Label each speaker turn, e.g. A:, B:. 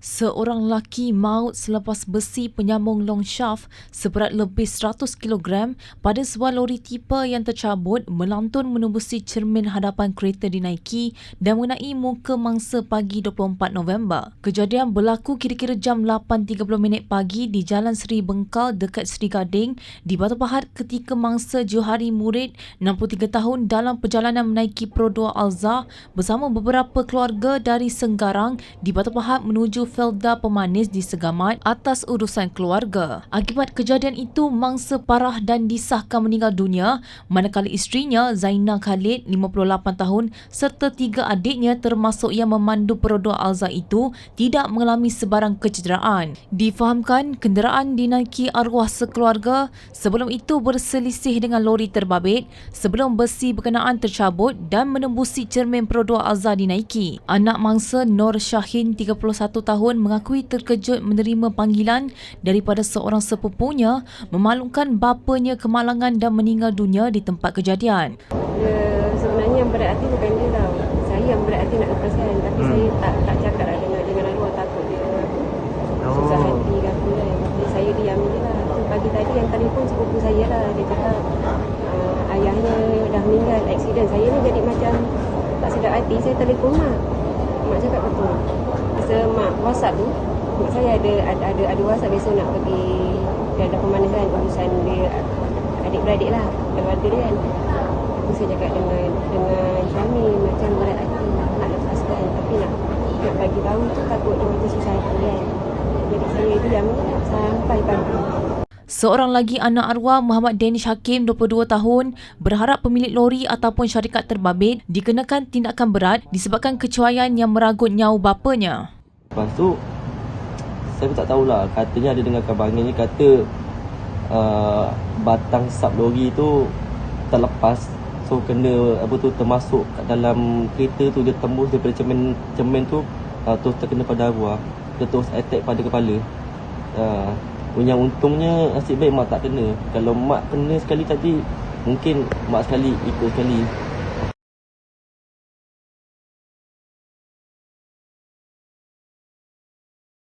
A: Seorang lelaki maut selepas besi penyambung long shaft seberat lebih 100 kg pada sebuah lori tipa yang tercabut melantun menembusi cermin hadapan kereta dinaiki dan mengenai muka mangsa pagi 24 November. Kejadian berlaku kira-kira jam 8.30 minit pagi di Jalan Seri Bengkal dekat Seri Gading di Batu Pahat ketika mangsa Johari Murid 63 tahun dalam perjalanan menaiki Pro2 Alza bersama beberapa keluarga dari Senggarang di Batu Pahat menuju Felda Pemanis di Segamat atas urusan keluarga. Akibat kejadian itu, mangsa parah dan disahkan meninggal dunia manakala isterinya Zainal Khalid 58 tahun serta tiga adiknya termasuk yang memandu perodua Alza itu tidak mengalami sebarang kecederaan. Difahamkan kenderaan dinaiki arwah sekeluarga sebelum itu berselisih dengan lori terbabit sebelum besi berkenaan tercabut dan menembusi cermin perodua Alza dinaiki. Anak mangsa Nur Syahin 31 tahun tahun mengakui terkejut menerima panggilan daripada seorang sepupunya memaklumkan bapanya kemalangan dan meninggal dunia di tempat kejadian.
B: Dia sebenarnya yang berat hati bukan dia tau. Saya yang berat hati nak lepaskan. Tapi hmm. saya tak tak cakap lah dengan, dengan arwah takut dia oh. susah hati ke apa kan. Jadi saya diam je lah. Pagi tadi yang telefon sepupu saya lah. Dia cakap uh, ayahnya dah meninggal aksiden. Saya ni jadi macam tak sedap hati. Saya telefon mak. Mak cakap betul WhatsApp tu mak saya ada ada ada, ada WhatsApp besok nak pergi dia ada pemanasan urusan dia adik-beradik lah keluarga dia kan. Aku saya cakap dengan dengan suami macam berat hati nak lepaskan tapi nak nak bagi tahu tu takut dia macam susah hati kan. Jadi saya diam sampai pagi.
A: Seorang lagi anak arwah Muhammad Danish Hakim 22 tahun berharap pemilik lori ataupun syarikat terbabit dikenakan tindakan berat disebabkan kecuaian yang meragut nyawa bapanya.
C: Lepas tu saya pun tak tahulah. Katanya ada dengar kabar ni kata uh, batang sub lori tu terlepas. So kena apa tu termasuk kat dalam kereta tu dia tembus daripada cermin cermin tu uh, terus terkena pada arwah. Dia terus attack pada kepala. Uh, yang untungnya nasib baik mak tak kena. Kalau mak kena sekali tadi mungkin mak sekali ikut sekali